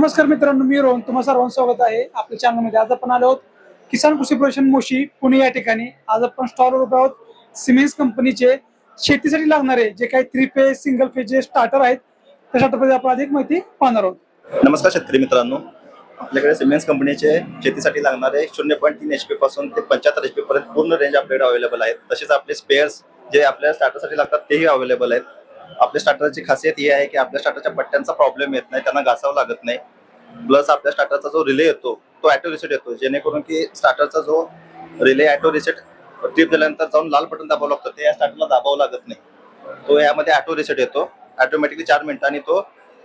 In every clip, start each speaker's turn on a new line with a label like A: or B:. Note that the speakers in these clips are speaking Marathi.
A: नमस्कार मित्रांनो मी रोहन. तुम्हा सर्वांचं स्वागत आहे आपल्या चॅनलमध्ये आज आपण आलो आहोत किसान कृषी प्रदर्शन मोशी पुणे या ठिकाणी. आज आपण स्टॉलवर उभे आहोत. सिमेन्स कंपनीचे शेतीसाठी लागणारे जे काही थ्री फेज सिंगल फेज जे स्टार्टर आहेत त्या स्टार्टरमध्ये आपण अधिक माहिती पाहणार आहोत.
B: नमस्कार शेतकरी मित्रांनो. आपल्याकडे सिमेंट्स कंपनीचे शेतीसाठी लागणारे शून्य पॉईंट तीन एच पी पासून ते पंच्याहत्तर एच पी पर्यंत पूर्ण रेंज आपल्याकडे अवेलेबल आहेत. तसेच आपले स्पेअर्स जे आपल्या स्टार्टरसाठी लागतात तेही अवेलेबल आहेत. आपल्या स्टार्टरची खासियत ही आहे की आपल्या स्टार्टरच्या पट्ट्यांचा प्रॉब्लेम येत नाही त्यांना घासावं लागत नाही. प्लस आपल्या स्टार्टरचा जो रिले येतो तो ॲटो रिसेट येतो. जेणेकरून की स्टार्टरचा जो रिले ॲटो रिसेट ट्रिप दिल्यानंतर जाऊन लाल बटन दाबावं लागतं. ते या स्टार्टरला दाबावं लागत नाही. तो यामध्ये ॲटो रिसेट येतो. ऑटोमॅटिकली चार मिनिटांनी तो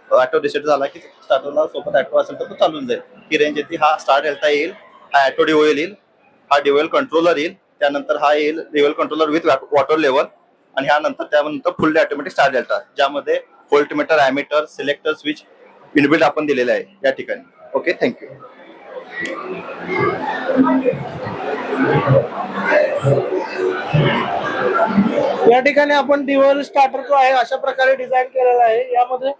B: ऑटो रिसेट झाला की स्टार्टरला सोबत ॲटो असेल तर तो चालून जाईल. ही रेंज येते. हा स्टार्ट हेल्ता येईल हा ॲटो डिओएल येईल हा डिओएल कंट्रोलर येईल त्यानंतर हा येईल DOL controller with water level आणि ह्यानंतर त्यानंतर फुल्ली ऑटोमॅटिक स्टार्ट डेल्टा ज्यामध्ये voltmeter ammeter selector switch inbuilt आपण दिलेले आहे या ठिकाणी. ओके थँक्यू
C: या ठिकाणी आपण डिव्हल स्टार्टर जो आहे अशा प्रकारे डिझाईन केलेला आहे. यामध्ये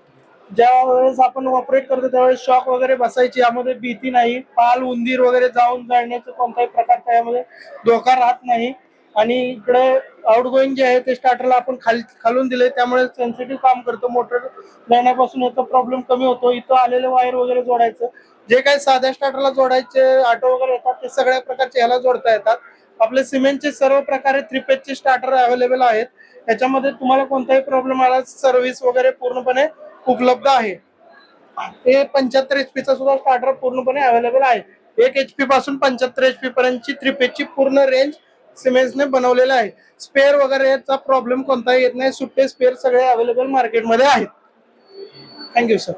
C: ज्या वेळेस आपण ऑपरेट करतो त्यावेळेस शॉक वगैरे बसायची यामध्ये भीती नाही. पाल उंदीर वगैरे जाऊन जाण्याचा कोणताही प्रकारचा यामध्ये धोका राहत नाही. आणि इकडे आउट गोईंग जे आहे ते स्टार्टरला आपण खाली खालून दिले त्यामुळे सेन्सिटिव्ह काम करतो. मोटर जाण्यापासून याचा प्रॉब्लेम कमी होतो. इथं आलेले वायर वगैरे जोडायचं. जे काही साध्या स्टार्टरला जोडायचे ऑटो वगैरे येतात ते सगळ्या प्रकारचे ह्याला जोडता येतात. आपले सिमेंटचे सर्व प्रकारे थ्री स्टार्टर अवेलेबल आहेत. याच्यामध्ये तुम्हाला कोणताही प्रॉब्लेम आला सर्व्हिस वगैरे पूर्णपणे उपलब्ध आहे. हे पंच्याहत्तर एच चा सुद्धा स्टार्टर पूर्णपणे अवेलेबल आहे. एक एच पी पासून पंच्याहत्तर एच पी पर्यंतची थ्री पूर्ण रेंज सिमेंट्सने बनवलेलं आहे. स्पेअर वगैरेचा प्रॉब्लेम कोणताही येत नाही. सुट्टे स्पेअर सगळे अवेलेबल मार्केटमध्ये आहेत. Thank you sir